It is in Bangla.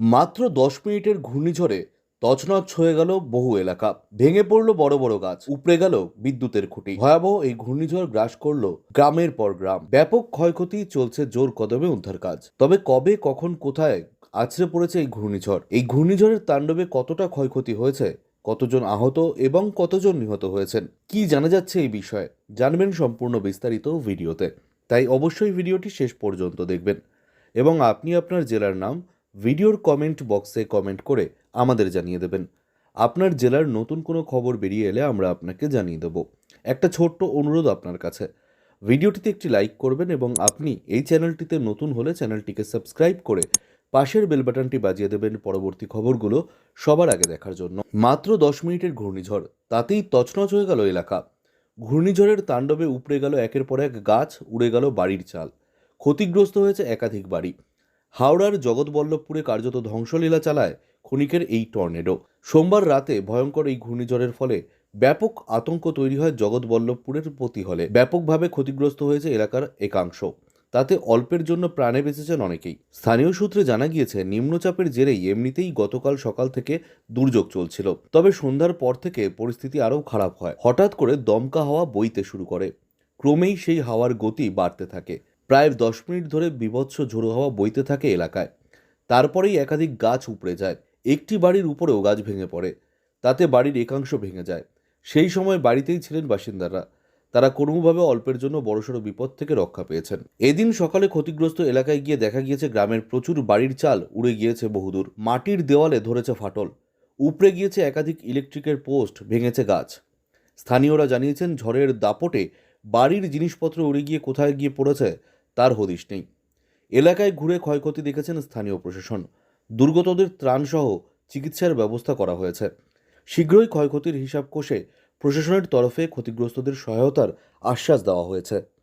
মাত্র দশ মিনিটের ঘূর্ণিঝড়ে তছনছ হয়ে গেল বহু এলাকা। ভেঙে পড়ল বড় বড় গাছ, উপড়ে গেল বিদ্যুতের খুঁটি। ভয়াবহ এই ঘূর্ণিঝড় গ্রাস করল গ্রামের পর গ্রাম। ব্যাপক ক্ষয়ক্ষতি চলছে জোর কদমে উদ্ধার কাজ। তবে কবে, কখন, কোথায় আছড়ে পড়েছে এই ঘূর্ণিঝড়? এই ঘূর্ণিঝড়ের তাণ্ডবে কতটা ক্ষয়ক্ষতি হয়েছে? কতজন আহত এবং কতজন নিহত হয়েছেন? কি জানা যাচ্ছে এই বিষয়ে? জানবেন সম্পূর্ণ বিস্তারিত ভিডিওতে। তাই অবশ্যই ভিডিওটি শেষ পর্যন্ত দেখবেন। এবং আপনি আপনার জেলার নাম ভিডিওর কমেন্ট বক্সে কমেন্ট করে আমাদের জানিয়ে দেবেন। আপনার জেলার নতুন কোনো খবর বেরিয়ে এলে আমরা আপনাকে জানিয়ে দেব। একটা ছোট্ট অনুরোধ আপনার কাছে। ভিডিওটিতে একটি লাইক করবেন এবং আপনি এই চ্যানেলটিতে নতুন হলে চ্যানেলটিকে সাবস্ক্রাইব করে পাশের বেল বাটনটি বাজিয়ে দেবেন পরবর্তী খবরগুলো সবার আগে দেখার জন্য। মাত্র দশ মিনিটের ঘূর্ণিঝড়, তাতেই তছনছ হয়ে গেল এলাকা। ঘূর্ণিঝড়ের তাণ্ডবে উপড়ে গেল একের পর এক গাছ, উড়ে গেল বাড়ির চাল। ক্ষতিগ্রস্ত হয়েছে একাধিক বাড়ি। হাওড়ার জগৎবল্লভপুরে কার্যত ধ্বংসলীলা চালায় ক্ষণিকের এই টর্নেডো। সোমবার রাতে ভয়ঙ্কর এই ঘূর্ণিঝড়ের ফলে ব্যাপক আতঙ্ক তৈরি হয় জগৎবল্লভপুরের প্রতি হলে ব্যাপকভাবে ক্ষতিগ্রস্ত হয়েছে এলাকার একাংশ। তাতে অল্পের জন্য প্রাণে বেঁচেছেন অনেকেই। স্থানীয় সূত্রে জানা গিয়েছে, নিম্নচাপের জেরেই এমনিতেই গতকাল সকাল থেকে দুর্যোগ চলছিল। তবে সন্ধ্যার পর থেকে পরিস্থিতি আরও খারাপ হয়। হঠাৎ করে দমকা হাওয়া বইতে শুরু করে। ক্রমেই সেই হাওয়ার গতি বাড়তে থাকে। প্রায় দশ মিনিট ধরে বিভৎস ঝোড়ো হাওয়া বইতে থাকে এলাকায়। তারপরেই একাধিক গাছ উপড়ে যায়। একটি বাড়ির উপরেও গাছ ভেঙে পড়ে। তাতে বাড়ির একাংশ ভেঙে যায়। সেই সময় বাড়িতেই ছিলেন বাসিন্দারা। তারা কোনোভাবে অল্পের জন্য বড়সড় বিপদ থেকে রক্ষা পেয়েছেন। এদিন সকালে ক্ষতিগ্রস্ত এলাকায় গিয়ে দেখা গিয়েছে, গ্রামের প্রচুর বাড়ির চাল উড়ে গিয়েছে বহুদূর। মাটির দেওয়ালে ধরেছে ফাটল। উপড়ে গিয়েছে একাধিক ইলেকট্রিকের পোস্ট, ভেঙেছে গাছ। স্থানীয়রা জানিয়েছেন, ঝড়ের দাপটে বাড়ির জিনিসপত্র উড়ে গিয়ে কোথায় গিয়ে পড়েছে তার হদিস নেই। এলাকায় ঘুরে ক্ষয়ক্ষতি দেখেছেন স্থানীয় প্রশাসন। দুর্গতদের ত্রাণসহ চিকিৎসার ব্যবস্থা করা হয়েছে। শীঘ্রই ক্ষয়ক্ষতির হিসাব কষে প্রশাসনের তরফে ক্ষতিগ্রস্তদের সহায়তার আশ্বাস দেওয়া হয়েছে।